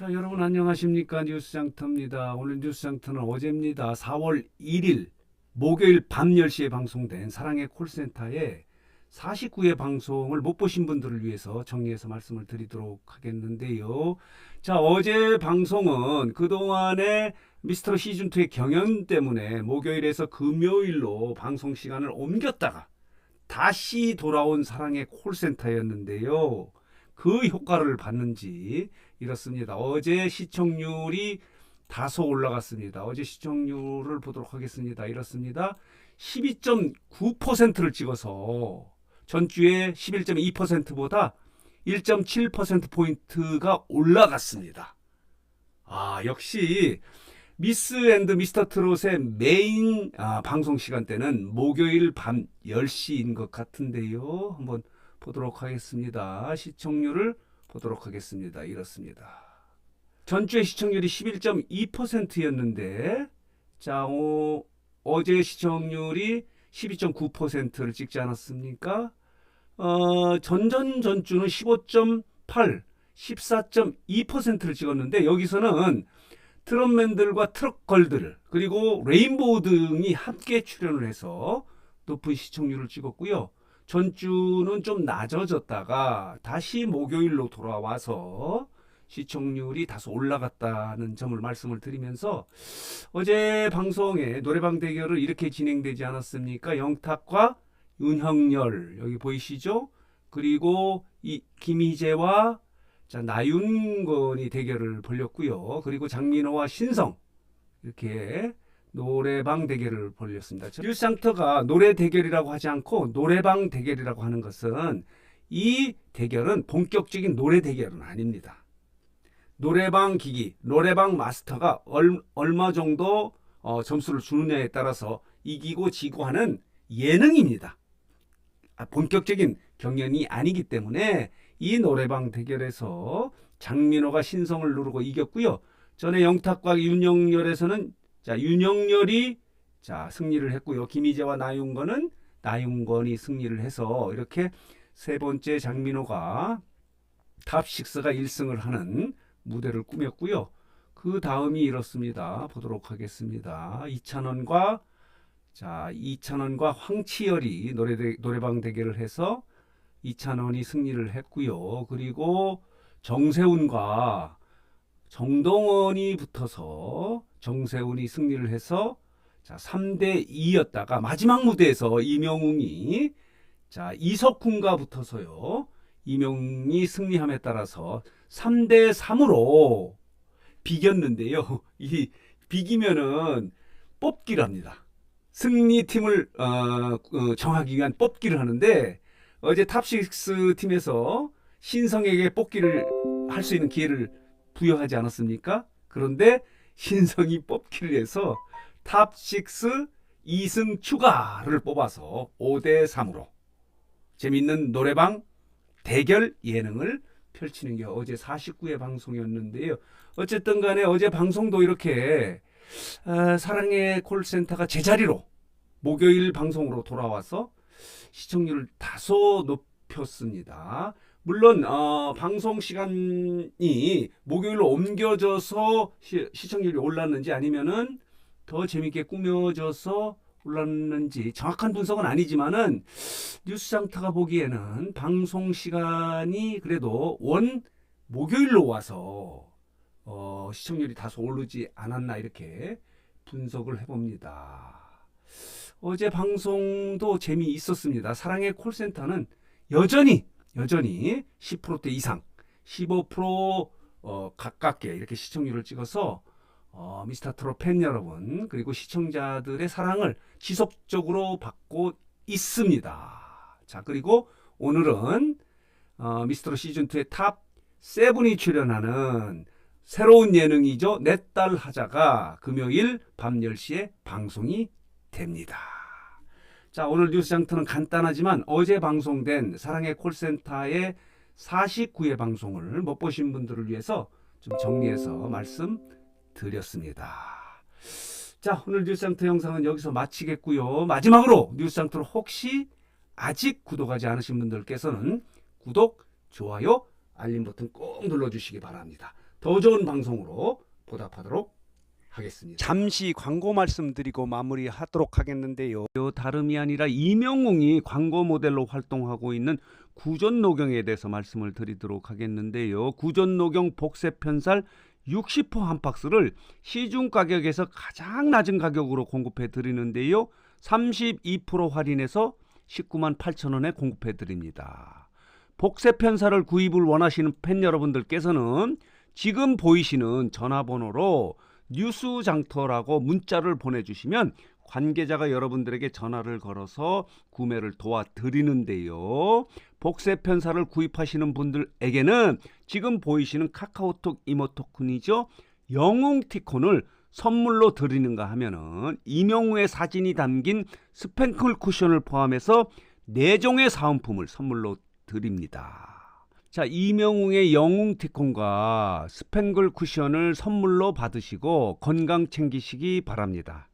자, 여러분 안녕하십니까? 뉴스장터입니다. 오늘 뉴스장터는 어제입니다. 4월 1일 목요일 밤 10시에 방송된 사랑의 콜센터의 49회 방송을 못 보신 분들을 위해서 정리해서 말씀을 드리도록 하겠는데요. 자, 어제 방송은 그동안에 미스터 시즌2의 경연 때문에 목요일에서 금요일로 방송 시간을 옮겼다가 다시 돌아온 사랑의 콜센터였는데요. 그 효과를 봤는지 이렇습니다. 어제 시청률이 다소 올라갔습니다. 어제 시청률을 보도록 하겠습니다. 이렇습니다. 12.9%를 찍어서 전주에 11.2%보다 1.7%포인트가 올라갔습니다. 아, 역시 미스 앤드 미스터 트롯의 메인 아, 방송 시간대는 목요일 밤 10시인 것 같은데요. 한번 보도록 하겠습니다. 시청률을 보도록 하겠습니다. 이렇습니다. 전주의 시청률이 11.2%였는데 자, 어, 어제 시청률이 12.9%를 찍지 않았습니까? 어, 전전 전주는 15.8, 14.2%를 찍었는데 여기서는 트롯맨들과 트럭걸들 그리고 레인보우 등이 함께 출연을 해서 높은 시청률을 찍었고요. 전주는 좀 낮아졌다가 다시 목요일로 돌아와서 시청률이 다소 올라갔다는 점을 말씀을 드리면서 어제 방송에 노래방 대결을 이렇게 진행되지 않았습니까? 영탁과 윤형열 여기 보이시죠? 그리고 이 김희재와 자, 나윤건이 대결을 벌였고요. 그리고 장민호와 신성 이렇게 노래방 대결을 벌였습니다. 뉴스상터가 노래 대결이라고 하지 않고 노래방 대결이라고 하는 것은 이 대결은 본격적인 노래 대결은 아닙니다. 노래방 기기, 노래방 마스터가 얼, 얼마 정도 어, 점수를 주느냐에 따라서 이기고 지고 하는 예능입니다. 아, 본격적인 경연이 아니기 때문에 이 노래방 대결에서 장민호가 신성을 누르고 이겼고요. 전에 영탁과 윤영열에서는 자 윤영열이 자 승리를 했고요. 김희재와 나윤건은 나윤건이 승리를 해서 이렇게 세 번째 장민호가 탑6가 1승을 하는 무대를 꾸몄고요. 그 다음이 이렇습니다. 보도록 하겠습니다. 이찬원과 자 이찬원과 황치열이 노래 노래방 대결을 해서 이찬원이 승리를 했고요. 그리고 정세훈과 정동원이 붙어서 정세훈이 승리를 해서 자 3대 2였다가 마지막 무대에서 이명웅이 자 이석훈과 붙어서요. 이명웅이 승리함에 따라서 3대 3으로 비겼는데요. 이 비기면은 뽑기를 합니다. 승리팀을 어, 어, 정하기 위한 뽑기를 하는데 어제 탑6 팀에서 신성에게 뽑기를 할 수 있는 기회를 부여하지 않았습니까? 그런데 신성이 뽑기를 해서 탑6 2승 추가를 뽑아서 5대 3으로 재밌는 노래방 대결 예능을 펼치는 게 어제 49회 방송이었는데요. 어쨌든 간에 어제 방송도 이렇게 아, 사랑의 콜센터가 제자리로 목요일 방송으로 돌아와서 시청률을 다소 높였습니다. 물론 어, 방송 시간이 목요일로 옮겨져서 시, 시청률이 올랐는지 아니면은 더 재밌게 꾸며져서 올랐는지 정확한 분석은 아니지만은 뉴스장터가 보기에는 방송 시간이 그래도 원 목요일로 와서 어, 시청률이 다소 오르지 않았나 이렇게 분석을 해봅니다. 어제 방송도 재미있었습니다. 사랑의 콜센터는 여전히 여전히 10%대 이상, 15% 어, 가깝게 이렇게 시청률을 찍어서 어, 미스터 트롯 팬 여러분 그리고 시청자들의 사랑을 지속적으로 받고 있습니다. 자 그리고 오늘은 어, 미스터 시즌 2의 탑 7이 출연하는 새로운 예능이죠. 내 딸 하자가 금요일 밤 10시에 방송이 됩니다. 자, 오늘 뉴스 장터는 간단하지만 어제 방송된 사랑의 콜센터의 49회 방송을 못 보신 분들을 위해서 좀 정리해서 말씀드렸습니다. 자, 오늘 뉴스 장터 영상은 여기서 마치겠고요. 마지막으로 뉴스 장터를 혹시 아직 구독하지 않으신 분들께서는 구독, 좋아요, 알림 버튼 꼭 눌러주시기 바랍니다. 더 좋은 방송으로 보답하도록 하겠습니다. 잠시 광고 말씀드리고 마무리하도록 하겠는데요. 다름이 아니라 이명웅이 광고 모델로 활동하고 있는 구전 녹용에 대해서 말씀을 드리도록 하겠는데요. 구전 녹용 복세 편살 60호 한 박스를 시중 가격에서 가장 낮은 가격으로 공급해 드리는데요. 32% 할인해서 19만 8천 원에 공급해 드립니다. 복세 편살을 구입을 원하시는 팬 여러분들께서는 지금 보이시는 전화번호로 뉴스 장터라고 문자를 보내주시면 관계자가 여러분들에게 전화를 걸어서 구매를 도와드리는데요. 복세 편사를 구입하시는 분들에게는 지금 보이시는 카카오톡 이모토콘이죠. 영웅 티콘을 선물로 드리는가 하면은 이명우의 사진이 담긴 스팽클 쿠션을 포함해서 네 종의 사은품을 선물로 드립니다. 자, 이명웅의 영웅 티콘과 스팽글 쿠션을 선물로 받으시고 건강 챙기시기 바랍니다.